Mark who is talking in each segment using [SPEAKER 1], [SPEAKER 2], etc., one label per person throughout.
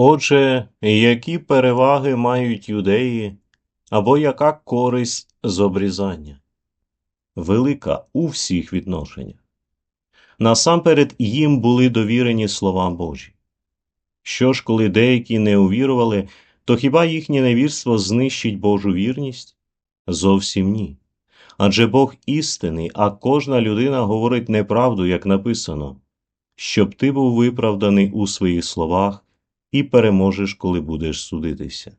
[SPEAKER 1] Отже, які переваги мають юдеї, або яка користь з обрізання? Велика у всіх відношеннях. Насамперед їм були довірені слова Божі. Що ж, коли деякі не увірували, то хіба їхнє невірство знищить Божу вірність? Зовсім ні. Адже Бог істинний, а кожна людина говорить неправду, як написано, щоб ти був виправданий у своїх словах і переможеш, коли будеш судитися.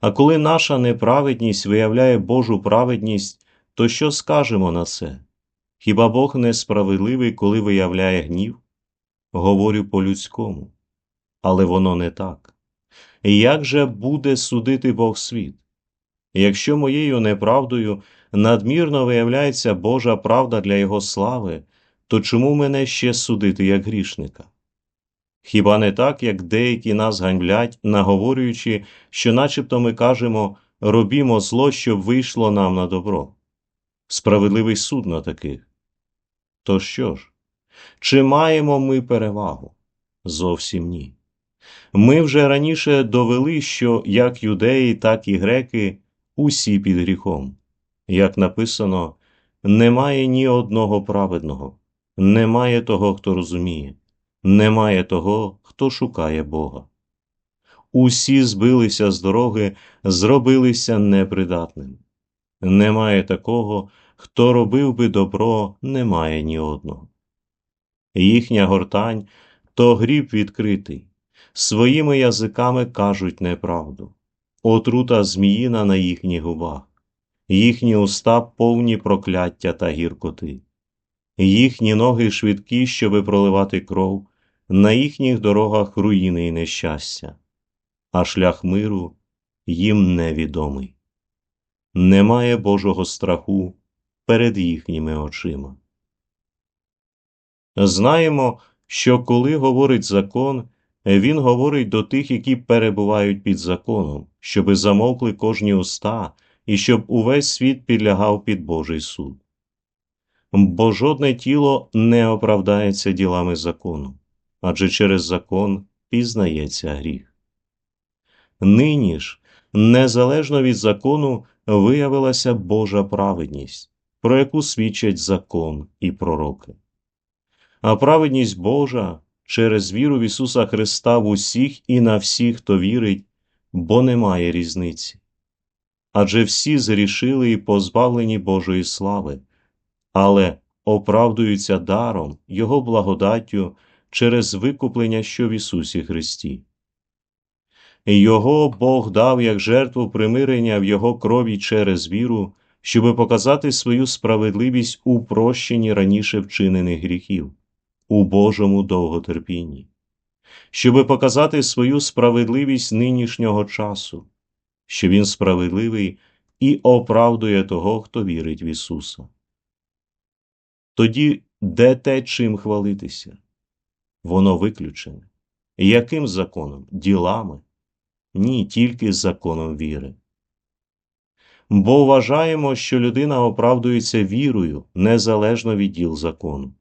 [SPEAKER 1] А коли наша неправедність виявляє Божу праведність, то що скажемо на це? Хіба Бог несправедливий, коли виявляє гнів? Говорю по-людському, але воно не так. Як же буде судити Бог світ? Якщо моєю неправдою надмірно виявляється Божа правда для Його слави, то чому мене ще судити як грішника? Хіба не так, як деякі нас ганьблять, наговорюючи, що начебто ми кажемо робімо зло, щоб вийшло нам на добро? Справедливий суд на таких. То що ж? Чи маємо ми перевагу? Зовсім ні. Ми вже раніше довели, що як юдеї, так і греки усі під гріхом. Як написано, немає ні одного праведного, немає того, хто розуміє, немає того, хто шукає Бога. Усі збилися з дороги, зробилися непридатним. Немає такого, хто робив би добро, немає ні одного. Їхня гортань то гріб відкритий, своїми язиками кажуть неправду, отрута зміїна на їхніх губах, їхні уста повні прокляття та гіркоти, їхні ноги швидкі, щоби проливати кров, на їхніх дорогах руїни і нещастя, а шлях миру їм невідомий. Немає Божого страху перед їхніми очима. Знаємо, що коли говорить закон, він говорить до тих, які перебувають під законом, щоби замовкли кожні уста і щоб увесь світ підлягав під Божий суд. Бо жодне тіло не оправдається ділами закону, адже через закон пізнається гріх. Нині ж, незалежно від закону, виявилася Божа праведність, про яку свідчать закон і пророки. А праведність Божа через віру в Ісуса Христа в усіх і на всіх, хто вірить, бо немає різниці. Адже всі зрішили і позбавлені Божої слави, але оправдуються даром Його благодаттю через викуплення, що в Ісусі Христі. Його Бог дав як жертву примирення в Його крові через віру, щоби показати свою справедливість у прощенні раніше вчинених гріхів, у Божому довготерпінні, щоби показати свою справедливість нинішнього часу, що Він справедливий і оправдує того, хто вірить в Ісуса. Тоді де те, чим хвалитися? Воно виключене. Яким законом? Ділами? Ні, тільки законом віри. Бо вважаємо, що людина оправдується вірою незалежно від діл закону.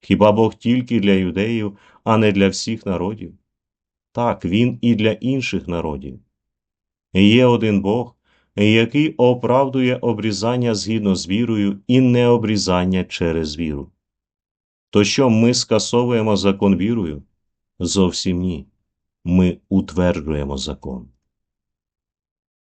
[SPEAKER 1] Хіба Бог тільки для юдеїв, а не для всіх народів? Так, Він і для інших народів. Є один Бог, який оправдує обрізання згідно з вірою і необрізання через віру. То що ми скасовуємо закон вірою? Зовсім ні. Ми утверджуємо закон.